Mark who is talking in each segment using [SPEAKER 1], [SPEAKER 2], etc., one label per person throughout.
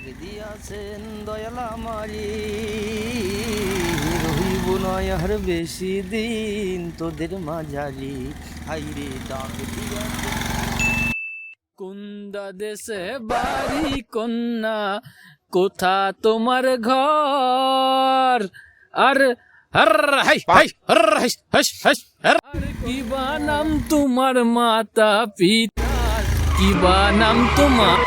[SPEAKER 1] ডাক দিয়াছেন দয়াল আমারি। রহিব নয় আর বেশি দিন তোদের মাঝারি। হাইরে ডাক দিয়াছেন কুন্দা দেশে বাড়ি কন্যা, কোথা তোমার ঘর? আর হর হাই হাই, হর হাইস হাইস হাইস হর। কি বা নাম তোমার মাতা পিতা কি বা নাম তোমার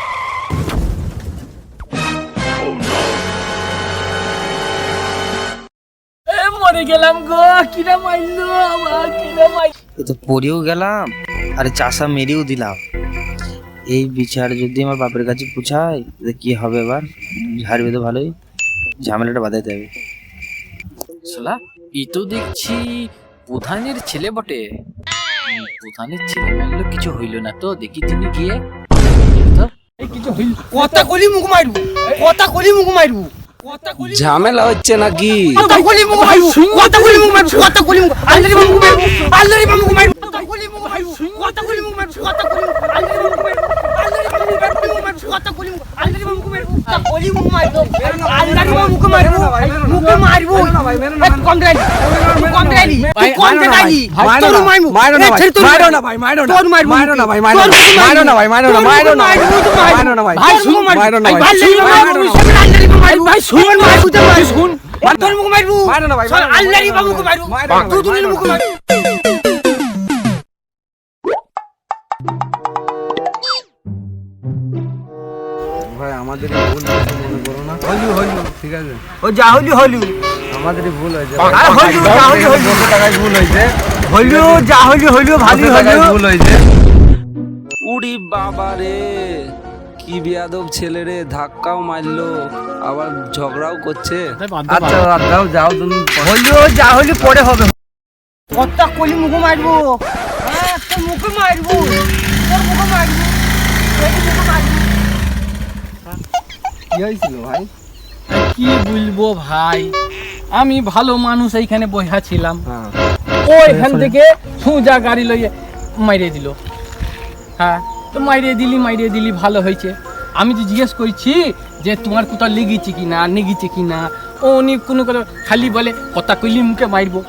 [SPEAKER 1] মরে গেলাম গো কিরা মাইলো আমার কিরা তো পড়েও গেলাম আরে চাষা মেরেও দিলাম। এই বিচার যদি আমার বাপের কাছে পুছায় তো কি হবে এবার? ঝাড়বে তো ভালোই ঝামেলাটা বাঁধাইতে হবে। শালা ই তো দেখছি প্রধানের ছেলে বটে। প্রধানের ছেলে মানলো কিছু হইল না তো দেখি তিনি গিয়ে। তো কিছু হইল
[SPEAKER 2] কথা কলি মুখ মারবো কথা কলি মুখ মারবো।
[SPEAKER 3] ঝামেলা হচ্ছে নাকি?
[SPEAKER 2] মারবো কথা কলি মুখ মারবো। মারবো তোর মারবো
[SPEAKER 3] মারো না ভাই মারো না ভাই মারো না
[SPEAKER 2] তোর মারবো
[SPEAKER 3] মারো না ভাই মারো না মারো না ভাই মারো না মারো না মারো না ভাই
[SPEAKER 2] ভাই শুন
[SPEAKER 3] মারো না ভাই
[SPEAKER 2] ভাই শুন মারবো ভাই শুন তোর মুখ মারবো
[SPEAKER 3] মারো না ভাই
[SPEAKER 2] চল আল্লাহরই বাবু মুখ মারবো তুই মুখ মারবো
[SPEAKER 3] ভাই আমাদের ভুল হয়েছে মনে করো না। হলু হলু ঠিক আছে।
[SPEAKER 2] ও যা হলি হলি
[SPEAKER 3] আমাদেরই ভুল হয়েছে
[SPEAKER 2] আর হলু যা হলি হলি
[SPEAKER 3] টাকায় ভুল হয়েছে
[SPEAKER 2] হলু যা হলি হলি ভালো হলি
[SPEAKER 3] ভুল হয়েছে। উড়ি বাবা রে কি বিয়াদব ছেলে রে ধাক্কাও মারলো আবার ঝগড়াও করছে। আচ্ছা বাদ দাও যাও তুমি।
[SPEAKER 2] হলু যা হলি পরে হবে। কত্তা কলি মুখ মারবো। হ্যাঁ তোর মুখে মারবো। তোর মুখে মারবো। তোর মুখে মারবো।
[SPEAKER 3] কি হয়েছিল ভাই?
[SPEAKER 4] কি বলব ভাই? আমি ভালো মানুষ এইখানে বইহা ছিলাম।
[SPEAKER 3] হ্যাঁ।
[SPEAKER 4] ও এখান থেকে সোজা গাড়ি লইয়ে মাইরে দিল। হ্যাঁ তো মাইরে দিলি মাইরে দিলি ভালো হয়েছে। আমি তো জিজ্ঞেস করছি যে তোমার কোথাও লেগেছে কি না নেগেছে কি না ও উনি কোনো কথা খালি বলে কথা কইলি মুখে মারবো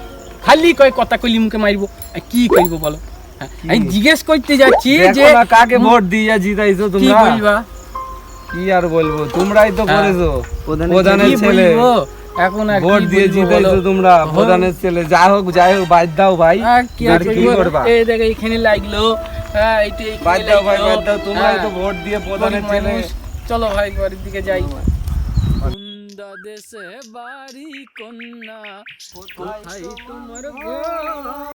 [SPEAKER 4] খালি কয় কথা কইলি মুখে মারবো কি করব বলো? হ্যাঁ, আমি জিজ্ঞেস করতে যাচ্ছি যে
[SPEAKER 3] কাকে ভোট দিয়ে জিতাইছো
[SPEAKER 4] কি বলবা?
[SPEAKER 3] কি আর বলব? তোমরাই তো
[SPEAKER 4] হ্যাঁ।
[SPEAKER 3] করেছ।
[SPEAKER 1] প্রধানের
[SPEAKER 3] ছেলে।
[SPEAKER 4] এখন
[SPEAKER 3] ভোট দিয়ে
[SPEAKER 4] বলো?
[SPEAKER 3] তোমরা?
[SPEAKER 4] হ্যাঁ।
[SPEAKER 3] প্রধানের ছেলে। যাই হোক যাই হোক বাদ দাও ভাই।
[SPEAKER 4] কি আর করবা। এই দেখো এখানে লাগল। হ্যাঁ এইটা
[SPEAKER 3] বাদ দাও ভাই বাদ দাও। তোমরাই তো
[SPEAKER 4] হ্যাঁ,
[SPEAKER 3] ভোট দিয়ে প্রধানের ছেলে।
[SPEAKER 4] চলো ভাই বাড়ির দিকে যাই। দেশে বাড়ি কন্যা। কোথায় তোমার